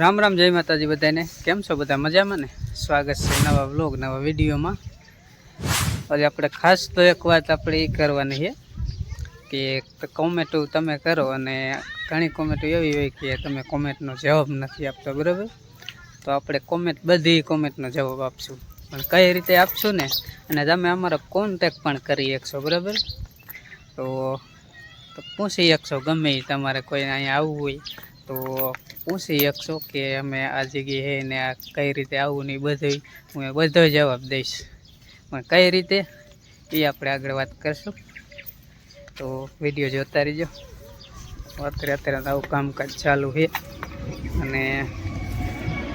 રામ રામ, જય માતાજી બધાને. કેમ છો બધા? મજામાં ને? સ્વાગત છે નવા વ્લોગ, નવા વિડીયોમાં. આજે આપણે ખાસ તો એક વાત આપણે એ કરવાની છે કે કોમેન્ટો તમે કરો અને ઘણી કોમેન્ટો એવી હોય કે તમે કોમેન્ટનો જવાબ નથી આપતા, બરાબર? તો આપણે કોમેન્ટ, બધી કોમેન્ટનો જવાબ આપશું. પણ કઈ રીતે આપશું ને? અને તમે અમારો કોન્ટેક પણ કરી શકશો, બરાબર? તો પૂછી શકશો ગમે તમારે કોઈ અહીંયા આવવું હોય. તો પૂછી શકશો કે અમે આ જગ્યાએ ને આ કઈ રીતે આવું ને બધું હું એ બધો જવાબ દઈશ. પણ કઈ રીતે એ આપણે આગળ વાત કરશું. તો વીડિયો જોતા રહીજો. અત્યારે અત્યારે આવું કામકાજ ચાલુ છે. અને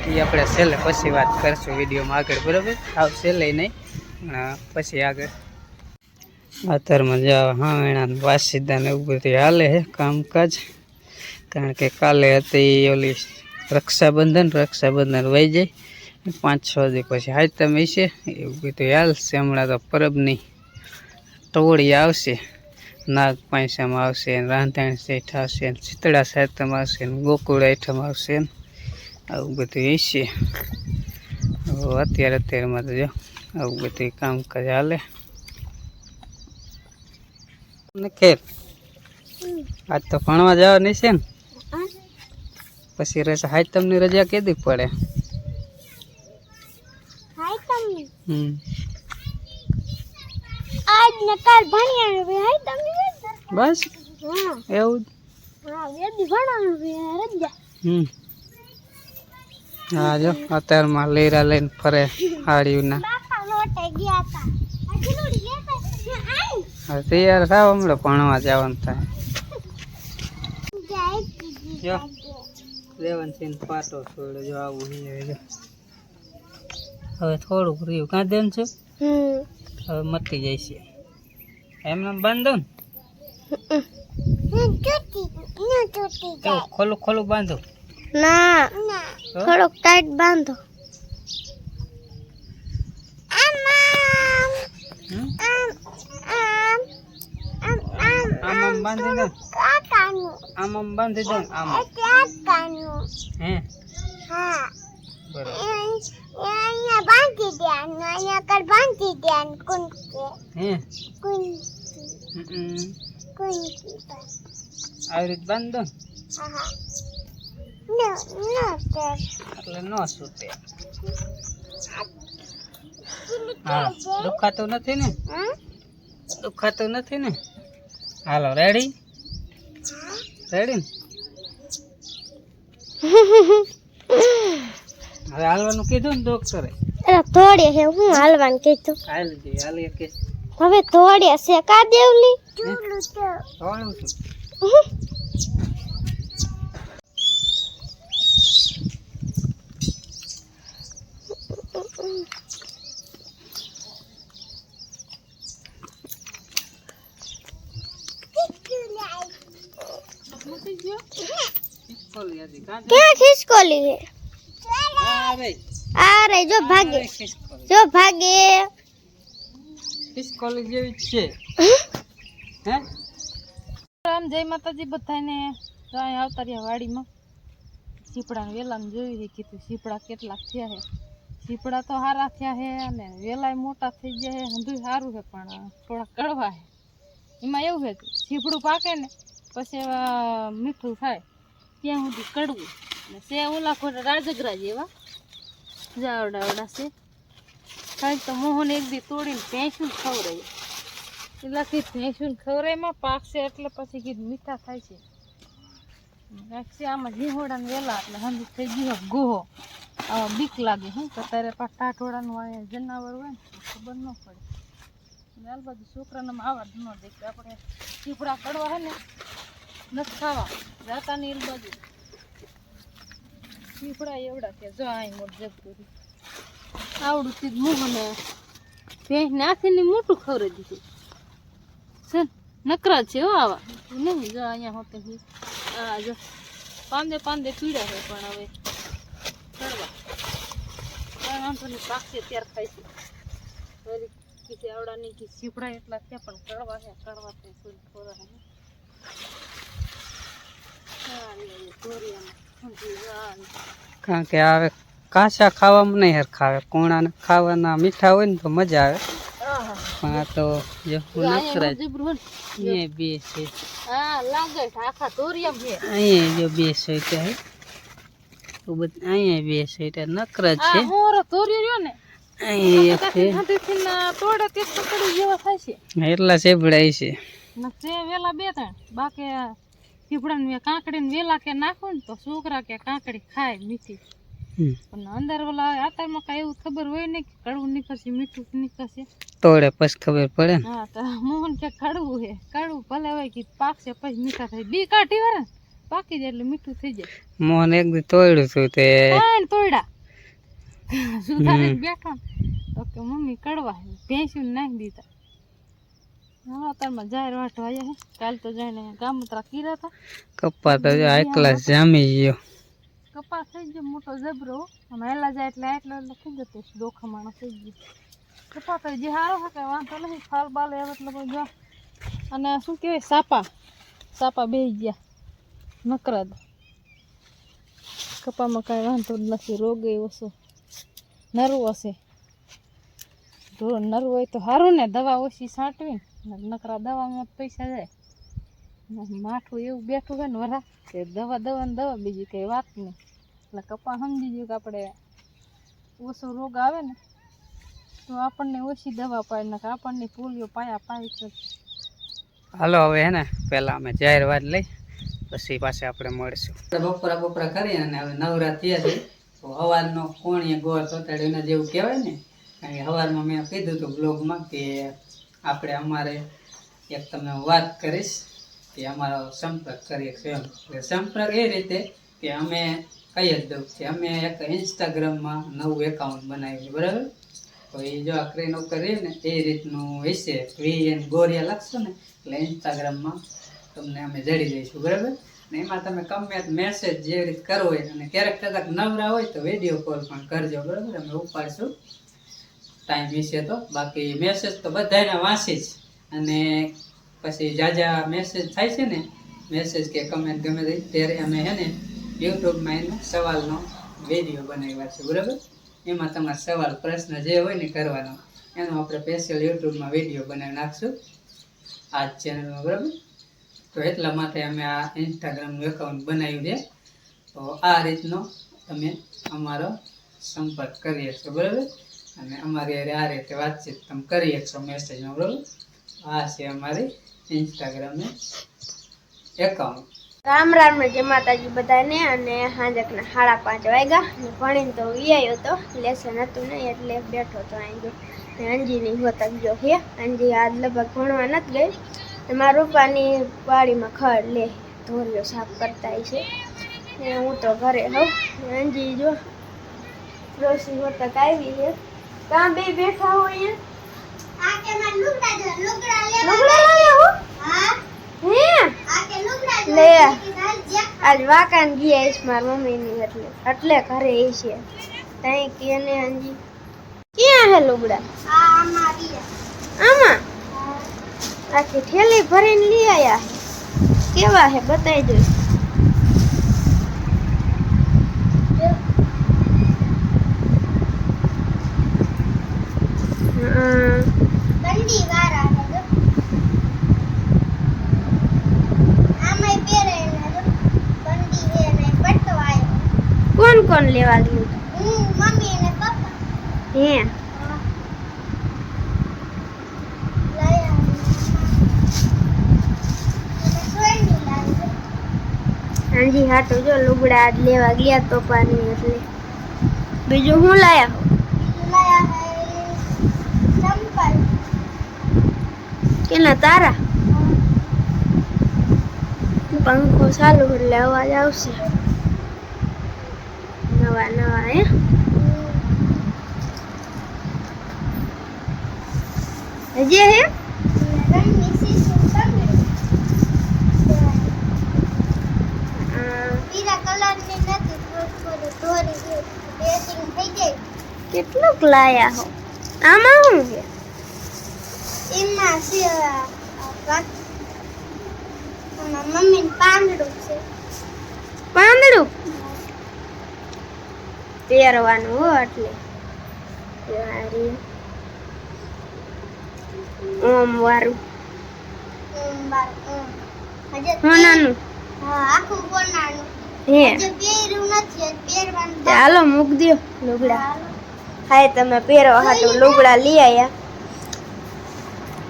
એ આપણે છેલ્લે પછી વાત કરશું વિડીયોમાં આગળ, બરાબર? આવ છેલ્લે નહીં પછી આગળ. અત્યારમાં જાવ હા, એના વાસીદાને એવું બધું હાલે છે કામકાજ. કારણ કે કાલે હતી ઓલી રક્ષાબંધન રક્ષાબંધન વહી જાય. પાંચ છ દી પછી હાથમ છે. એવું બધું હાલશે હમણાં તો પરબની ટોળી આવશે. નાગ પાંચમ આવશે રાંધણ શેઠ આવશે શીતળા સાતમ આવશે ગોકુળ આઠમ આવશે. આવું બધું હશે અત્યારે અત્યારમાં તો જો આવું બધું કામકાજ હાલે. ખેર? આજ તો ભણવા જવાની છે ને? પછી રજા. હાઈ તમને રજા કેદી પડે? હાય તમને. હમ. આજ ને કાલ ભણ્યા હવે હાય તમને બસ? હા. એવું? હા વેદી ભણવાનું છે. રજા. હમ. હા જો અત્યારમાં લેરા લઈને ફરે હાડીના બાપા લોટે ગયા હતા. હવે તૈયાર થાવ હમણાં ભણવા જવાનું થાય. લેવન સિંહ પાટો છોડ્યો જો આવું હવે થોડુંક રહ્યું. કાં દેન છે? હવે મટી જાય છે. એમને બાંધો કેવું ખોલું ખોલું બાંધો. ના. થોડુંક ટાઈટ બાંધો. આમ આમ બાંધી દો કાકાનું. આમ બાંધી દો આમ. હે? હા. બરોબર. અહીંયા બાંધી દેવાનું અહીંયા કર બાંધી દેવાનું કુંકે હે? કુંકી. કુંકી આવી રીતે બાંધ દો હા. નો નો એટલે ન છૂટે હા દુખાતું નથી ને? હા દુખાતું નથી ને? હાલો રેડી રેડી ને હવે હાલવાનું કીધું ને ડોક્ટરે એટલે થોડી હે હું હાલવાનું કીધું. હાલ હાલી કે. હવે થોડી હશે કા દેવલી થોડું છું? ખોલી હતી કાં છે? ક્યાં ખિસકોલી હે? આ રે આ જો ભાગે. આ રે ખિસકોલી. જો ભાગે. ખિસકોલી જેવી છે. હે? રામ જય માતાજી બધાને. તો અહીં આવતા રહ્યા વાડીમાં. સીપડાને વેલામાં જોયું છે કીધું સીપડા કેટલાક થયા છે સીપડા તો સારા થયા છે અને વેલાય મોટા થઈ ગયા છે હંધુય સારું છે પણ થોડા કડવા છે એમાં એવું છે કે સીપડું પાકે ને પછી એવા મીઠું થાય. ત્યાં સુધી કડવું. ને સે ઓલા ખોટા રાજગરા જેવા. જાવડા આવડા છે કાંઈક તો મોહન એક દી તોડીને ભેંસું ખવડાય એટલે કે ભેંસું ખવડાયમાં પાકશે એટલે પછી કીધું મીઠા થાય છે. નાખશે આમાં જીહોડાને વેલા એટલે હંધી થઈ ગયો ગોહો. આવા બીક લાગે હું કે તારે પા ટાટોડાનું આ જનાવર હોય ને ખબર ન પડે. અને આ બાજુ છોકરાને આવા જ ન દેખે આપણે ચીપડા કડવા હે ને નથી ખાવા. બાજુ ચીપડા એવડા કે જો આય મોટ જગતું આવડું તીજ મોહને ભેંસ નાખીને મોટું ખવડાવી દીધું. છે? નકરા છે હો આવા. નહીં જો અહીંયા હોતે પાંદે પાંદે પીડા છે પણ હવે. કરવા કાંઈ વાંધો નહીં પાકશે ત્યારે છે. વળી કીધે આવડાની કે સીપડા એટલા થયા પણ કડવા છે કડવા છે કોઈ ખોરા છે હા લે લે ધોરિયામાં સમજી જા કારણ કે આવે કાચા ખાવામાં નહીં હરખા આવે. કોણાને ખાવાના મીઠા હોય ને તો મજા આવે. પણ આ તો જે અહીંયા બે છે. અહીંયા જો બે સોઈટા હે તો બધ અહીંયા બે સોઈટા નકરા જ છે. એટલા સેભડાય છે. વેલા બે ત્રણ બાકી પીપળાને વે કાંકડીને વેલા કે નાખો ને તો છોકરા કે કાંકડી ખાય મીઠી. હમ. પણ અંદર ઓલા આતારમાં કાંઈ એવું ખબર હોય ને કે કડવું નીકળશે મીઠું નીકળશે. તોડે પછી ખબર પડે ને. હા તો મોહન કે કડવું છે કડવું ભલે હોય કે પાકશે પછી મીઠા થાય. બી કાઢી વાળા પાકી જાય એટલે મીઠું થઈ જાય. મોહન એક દી તોડ્યું હતું તે. કાંઈ તોડ્યા. સુધારે હમ. બેઠો. ને તો કે મમ્મી કડવા છે ભેંસું નાખી દીધા. હા તારમાં જાહેર આવ્યા છે. કાલ તો જઈને ગામત્રા કીરા હતા. કપ્પા તો જો એકલા જામી ગયો. કપાસ થઈ ગયો મોટો જબરો અને હેલા જાય એટલે એટલો એટલે થઈ જતો ડોખામાણો થઈ ગયો. કપા તો જે સારો છે કે વાંધો નહીં ફાલ બાલ એવો એટલે જો. અને શું કહેવાય સાપા. સાપા બે ગયા. નકરા જ કપામાં કાંઈ વાંધો જ નથી. રોગ એ ઓછો નરવો હશે તો નરવું હોય તો સારું ને દવા ઓછી છાંટવી નકરા દવામાં પૈસા જાય. માઠું એવું બેઠું હોય ને વરા કે દવા દવા ને દવા બીજી કંઈ વાત નહીં. એટલે કપા સમજી ગયું કે આપણે ઓછો રોગ આવે ને તો આપણને ઓછી દવા પાય ને આપણને પોલિયો પાયા પાય છે હાલો હવે હે ને પહેલાં અમે જાહેર વાત લઈ પછી પાસે આપણે મળશું. બપોરા બપોરા કરી અને હવે નવરા થયા છે તો હવાનો કોણીએ ગોળ તોતાડ્યો એના જેવું કહેવાય ને. કે હવારમાં મેં કીધું હતું બ્લોગમાં કે આપણે અમારે એક તમે વાત કરીશ કે અમારો સંપર્ક કરીએ સ્વયં એટલે સંપર્ક એ રીતે કે અમે કહી જ દઉં કે અમે એક ઇન્સ્ટાગ્રામમાં નવું એકાઉન્ટ બનાવ્યું, બરાબર? તો એ જો આ સ્ક્રીન ઉપર ને, એ રીતનું હશે. વી એન ગોરિયા લખશો ને, એટલે ઇન્સ્ટાગ્રામમાં તમને અમે જડી દઈશું, બરાબર? ને એમાં તમે ગમે મેસેજ જે રીતે કરવો હોય અને ક્યારેક કદાચ નવરા હોય તો વીડિયો કોલ પણ કરજો, બરાબર? અમે ઉપાડશું. ટાઈમ વિશે તો. બાકી મેસેજ તો બધાને વાંચી જ. અને પછી જાજા મેસેજ થાય છે ને મેસેજ કે કમેન્ટ ગમે તે, ત્યારે અમે હે ને યુટ્યુબમાં એનો સવાલનો વીડિયો બનાવ્યા છે. બરાબર? એમાં તમારા સવાલ, પ્રશ્ન જે હોય ને કરવાનો, એનો આપણે સ્પેશિયલ યુટ્યુબમાં વીડિયો બનાવી નાખશું. આ ચેનલમાં બરાબર? તો એટલા માટે અમે આ ઇન્સ્ટાગ્રામનું એકાઉન્ટ બનાવ્યું છે. તો આ રીતનો તમે અમારો સંપર્ક કરીએ છો. બરાબર? અને અમારી હારે આ રીતે વાતચીત તમે કરી શકશો મેસેજમાં બરાબર? આ છે અમારી ઇન્સ્ટાગ્રામનું એકાઉન્ટ રામ રામ જય માતાજી બધાને, અને હાજકના સાડા પાંચ વાગ્યા. અને ભણીને તો વિયાયો તો, લેસન હતું નહીં, એટલે બેઠો તો અહીં ગયો ને અંજીની હોતક જો હે, અંજી આજ લગભગ ભણવા નથી ગઈ. ને મારા રૂપાની વાડીમાં ખડ લે ધોરીઓ સાફ કરતા છે ને હું તો ઘરે હોઉં. અંજી જો રોશી હોતક આવી છે કાં બે બેઠા હોય લુગડા લઈ આવો. હે? લે. આજ વાકાન ગયા છે મારા મમ્મીની એટલે. એટલે ઘરે એ છે. તઈ કે ને અંજી ક્યાં હે લુગડા? આમાં આખી ઠેલી ભરીને લઈ આયા. કેવા હે બતાવી દો બંડી વાળા આમાં પહેરેલા બંડી હે ને પટવાય કોણ કોણ લેવા ગયું હું મમ્મી અને પપ્પા. હે. હાજી હા તો જો લુગડા આજ લેવા ગયા તો પાણી એટલે. બીજું હું લાયા કેના તારા? પંખો ચાલુ એટલે અવાજ આવશે. હે હજી હે? કેટલુંક લાયા હો. આમાં શું છે? એમાં છે મમ્મી પાંદડું છે. પાંદડું? પહેરવાનું હો એટલે. ઓમ વારું. હાલો મૂક દ્યો લુગડા. હાય તમે પહેરો તો લુગડા લઈ આયા.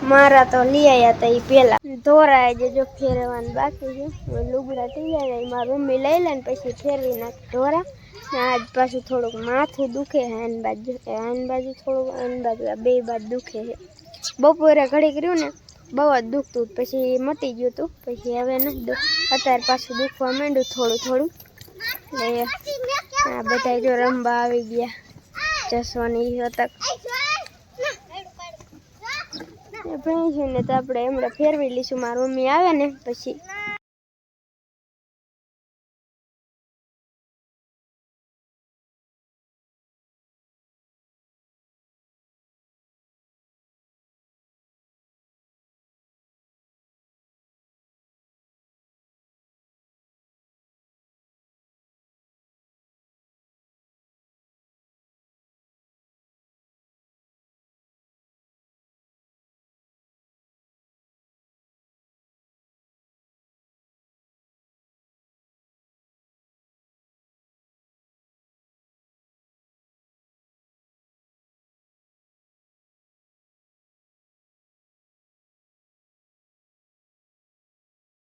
મારા તો લઈ આયા તા એ પેલા ધોરાય જજો ફેરવાનું બાકી છે. લુગડા તૈયાર મારા મમ્મી લઈ લે ને પછી ફેરવી નાખ. ધોરા. આજ પાછું થોડુંક માથું દુખે છે, આન બાજુ આન બાજુ થોડુંક, આન બાજુ આ બે બાજુ દુખે છે. બપોરે ઘડી કર્યું ને, બહુ જ દુખતું. પછી મટી ગયું હતું. પછી હવે નથી દુખ અત્યારે પાછું દુખવા માંડ્યું થોડું થોડું. આ બધા જો રમવા આવી ગયા. જસવાની હતક. ને તો આપણે એમણે ફેરવી લઈશું. મારી મમ્મી આવે ને, પછી